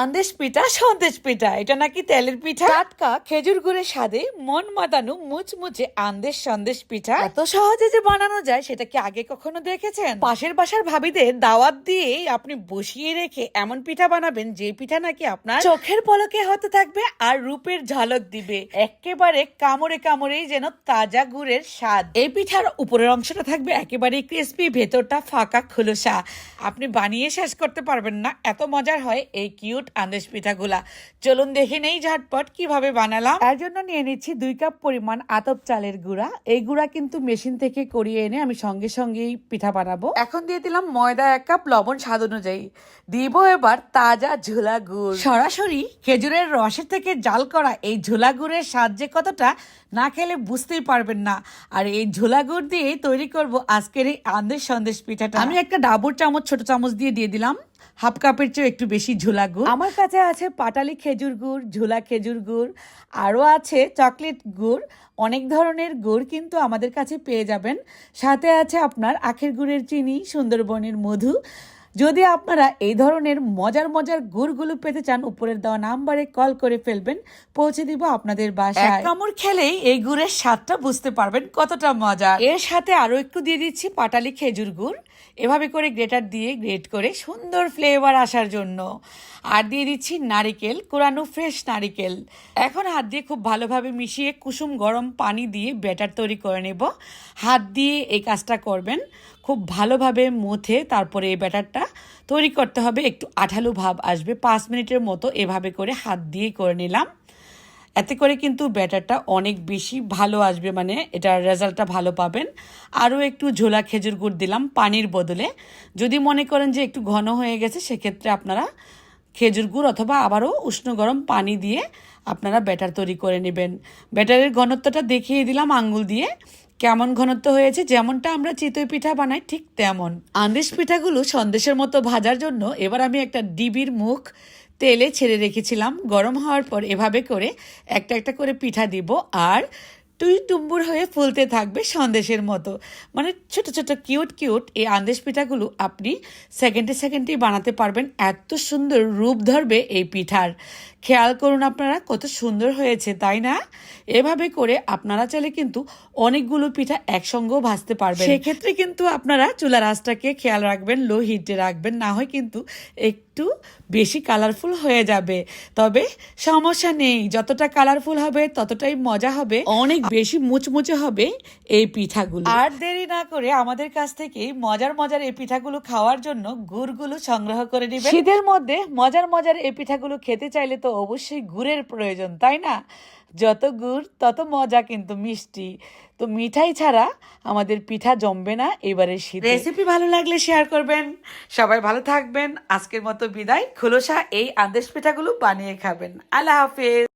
আন্দেশ পিঠা সন্দেশ পিঠা এটা নাকি তেলের পিঠা? টাটকা খেজুর গুড়ের স্বাদে মন মাতানো মুচমুচে আন্দেশ সন্দেশ পিঠা এত সহজে যে বানানো যায় সেটা কি আগে কখনো দেখেছেন? পাশের বাসার ভাবিদের দাওয়াত দিয়ে আপনি বসিয়ে রেখে এমন পিঠা বানাবেন যে পিঠা নাকি আপনার চোখের পলকে হতে থাকবে আর রূপের ঝলক দিবে। একেবারে কামড়ে কামড়েই যেন তাজা গুড়ের স্বাদ। এই পিঠার উপরের অংশটা থাকবে একেবারে ক্রিস্পি ভেতরটা ফাঁকা খোলসা। আপনি বানিয়ে শেষ করতে পারবেন না এত মজার হয় এই কিউট আন্দেশ পিঠাগুলা। চলুন দেখে নেই ঝটপট কীভাবে বানালাম। তার জন্য নিয়ে নিচ্ছি দুই কাপ পরিমাণ আতপ চালের গুঁড়া। এই গুঁড়া কিন্তু মেশিন থেকে করিয়ে এনে আমি সঙ্গে সঙ্গেই পিঠা বানাবো। এখন দিয়ে দিলাম ময়দা এক কাপ, লবণ স্বাদ অনুযায়ী। দিব এবার তাজা ঝোলা গুড়। সরাসরি খেজুরের রসের থেকে জাল করা এই ঝোলা গুড়ের স্বাদ যে কতটা, না খেলে বুঝতেই পারবেন না। আর এই ঝোলা গুড় দিয়ে তৈরি করব আজকের এই আন্দেশ সন্দেশ পিঠাটা। আমি একটা ডাবুর চামচ, ছোট চামচ দিয়ে দিয়ে দিলাম। হাফ কাপের চেয়ে একটু বেশি ঝোলা গুড়। আমার কাছে আছে পাটালি খেজুর গুড়, ঝোলা খেজুর গুড়, আরও আছে চকলেট গুড়, অনেক ধরনের গুড় কিন্তু আমাদের কাছে পেয়ে যাবেন। সাথে আছে আপনার আখের গুড়ের চিনি, সুন্দরবনের মধু যদি আপনারা এই ধরনের মজার মজার গুড়গুলো পেতে চান উপরের দেওয়া নাম্বারে কল করে ফেলবেন পৌঁছে দিব আপনাদের বাসায়। কামড় খেলেই এই গুড়ের স্বাদটা বুঝতে পারবেন কতটা মজা। এর সাথে আরও একটু দিয়ে দিচ্ছি পাটালি খেজুর গুড়। এভাবে করে গ্রেটার দিয়ে গ্রেট করে সুন্দর ফ্লেভার আসার জন্য। আর দিয়ে দিচ্ছি নারিকেল কোরানো ফ্রেশ নারিকেল। এখন হাত দিয়ে খুব ভালোভাবে মিশিয়ে কুসুম গরম পানি দিয়ে ব্যাটার তৈরি করে নেব। হাত দিয়ে এই কাজটা করবেন। খুব ভালোভাবে মুথে তারপরে এই ব্যাটারটা তৈরি করতে হবে। একটু আঠালো ভাব আসবে। পাঁচ মিনিটের মতো এভাবে করে হাত দিয়ে করে নিলাম। এতে করে কিন্তু ব্যাটারটা অনেক বেশি ভালো আসবে। মানে এটার রেজাল্টটা ভালো পাবেন। আরও একটু ঝোলা খেজুর গুড় দিলাম পানির বদলে। যদি মনে করেন যে একটু ঘন হয়ে গেছে, সেক্ষেত্রে আপনারা খেজুর গুড় অথবা আবারও উষ্ণ গরম পানি দিয়ে আপনারা ব্যাটার তৈরি করে নেবেন। ব্যাটারের ঘনত্বটা দেখিয়ে দিলাম আঙ্গুল দিয়ে। কেমন ঘনত্ব হয়েছে, যেমনটা আমরা চিতই পিঠা বানাই, ঠিক তেমন। আন্দেশ পিঠাগুলো সন্দেশের মতো ভাজার জন্য এবার আমি একটা ডিবির মুখ তেলে ছেড়ে রেখেছিলাম। গরম হওয়ার পর এভাবে করে একটা একটা করে পিঠা দিব। আর টুই টুম্বুর হয়ে ফুলতে থাকবে সন্দেশের মতো। মানে ছোট ছোট কিউট কিউট এই আন্দেশ পিঠাগুলো আপনি সেকেন্ডে সেকেন্ডেই বানাতে পারবেন। এত সুন্দর রূপ ধরবে এই পিঠার। খেয়াল করুন আপনারা কত সুন্দর হয়েছে তাই না? এভাবে করে আপনারা চাইলে কিন্তু অনেকগুলো পিঠা একসঙ্গেও ভাজতে পারবেন। সেক্ষেত্রে কিন্তু আপনারা চুলার আঁচটাকে খেয়াল রাখবেন লো হিটে রাখবেন না হয় কিন্তু একটু বেশি কালারফুল হয়ে যাবে। তবে সমস্যা নেই যতটা কালারফুল হবে ততটাই মজা হবে। অনেক বেশি মুচমুচে হবে এই পিঠাগুলো। আর দেরি না করে আমাদের কাছ থেকে মজার মজার এই পিঠাগুলো খাওয়ার জন্য গুড়গুলো সংগ্রহ করে নিবে শীতের মধ্যে মজার মজার এই পিঠাগুলো খেতে চাইলে তো অবশ্যই গুড়ের প্রয়োজন তাই না? যত গুড় তত মজা কিন্তু মিষ্টি। তো মিঠাই ছাড়া আমাদের পিঠা জমবে না এবারে শীত। রেসিপি ভালো লাগলে শেয়ার করবেন। সবাই ভালো থাকবেন। আজকের মতো বিদায়। খোলসা এই আদেশ পিঠাগুলো বানিয়ে খাবেন। আল্লাহ হাফেজ।